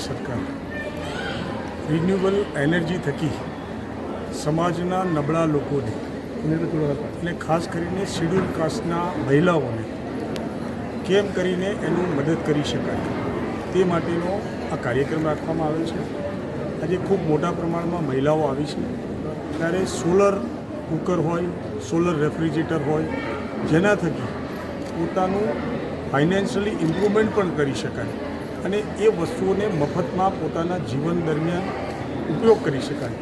મોદી સરકાર. Renewable energy થકી સમાજના નબળા લોકોને, એટલે ખાસ કરીને શિડ્યુલ કાસ્ટના મહિલાઓને, કેમ કરીને એનું મદદ કરી શકાય? તે માટેનો આ કાર્યક્રમ રાખવામાં આવ્યો છે. આજે ખૂબ મોટા પ્રમાણમાં મહિલાઓ આવી છે. ત્યારે સોલર કુકર હોય સોલર રેફ્રિજરેટર હોય, જેના થકી પોતાનું ફાઇનાન્શિયલી ઇમ્પ્રુવમેન્ટ પણ કરી શકાય. અને એ વસ્તુઓને મફતમાં પોતાના જીવન દરમિયાન ઉપયોગ કરી શકાય.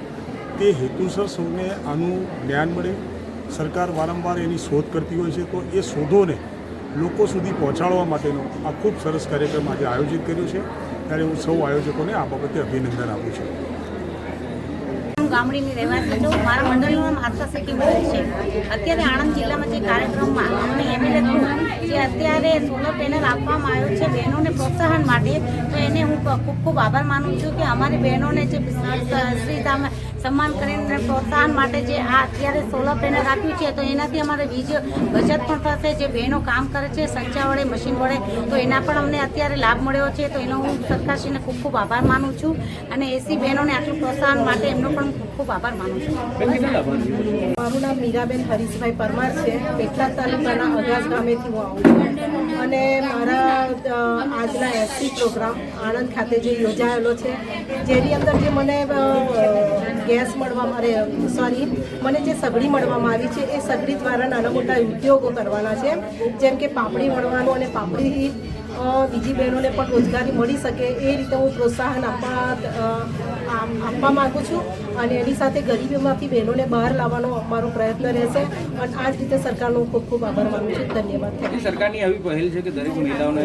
તે હેતુસર સૌને આનું જ્ઞાન મળે. સરકાર વારંવાર એની શોધ કરતી હોય છે, તો એ શોધોને લોકો સુધી પહોંચાડવા માટેનો આ ખૂબ સરસ કાર્યક્રમ આજે આયોજિત કર્યો છે. ત્યારે હું સૌ આયોજકોને આ બાબતે અભિનંદન આપું છું. ગામડીની રહેવાસી છું. મારા મંડળનું નામ મંડળ છે. અત્યારે આણંદ જિલ્લામાં જે કાર્યક્રમમાં અમને એમએલએ જે અત્યારે સોલર પેનલ આપવામાં આવ્યો છે બહેનોને પ્રોત્સાહન માટે, તો એને હું ખૂબ ખૂબ આભાર માનું છું કે અમારી બહેનોને જે શ્રી સન્માન કરીને પ્રોત્સાહન માટે જે આ અત્યારે સોલર પેનલ આપ્યું છે, તો એનાથી અમારે વીજ બચત પણ થશે. જે બહેનો કામ કરે છે, સંચા વડે, મશીન વડે, તો એના પણ અમને અત્યારે લાભ મળ્યો છે. તો એનો હું સરકારશ્રીને ખૂબ ખૂબ આભાર માનું છું અને એસી બહેનોને આટલું પ્રોત્સાહન માટે એમનો પણ ખૂબ ખૂબ આભાર માનું છું. મારું નામ મીરાબેન હરીશભાઈ પરમાર છે. પેટલાદ તાલુકાના અગાસ ગામેથી હું આવું છું. અને આજના એસસી પ્રોગ્રામ આણંદ ખાતે જે યોજાયેલો છે, જેની અંદર જે મને ગેસ મળવા મારે સોરી, મને જે સગડી મળવામાં આવી છે, એ સગડી દ્વારા નાના મોટા ઉદ્યોગો કરવાના છે, જેમ કે પાપડી મળવાનું અને પાપડી બીજી બહેનોને પણ રોજગારી મળી શકે, એ રીતે હું પ્રોત્સાહન આપવા આપવા માગું છું અને એની સાથે ગરીબીમાંથી બહેનોને બહાર લાવવાનો અમારો પ્રયત્ન રહેશે. અને આ જ રીતે સરકારનો ખૂબ ખૂબ આભાર માનું છું. ધન્યવાદ. સરકારની આવી પહેલ છે કે દરેક મહિલાઓને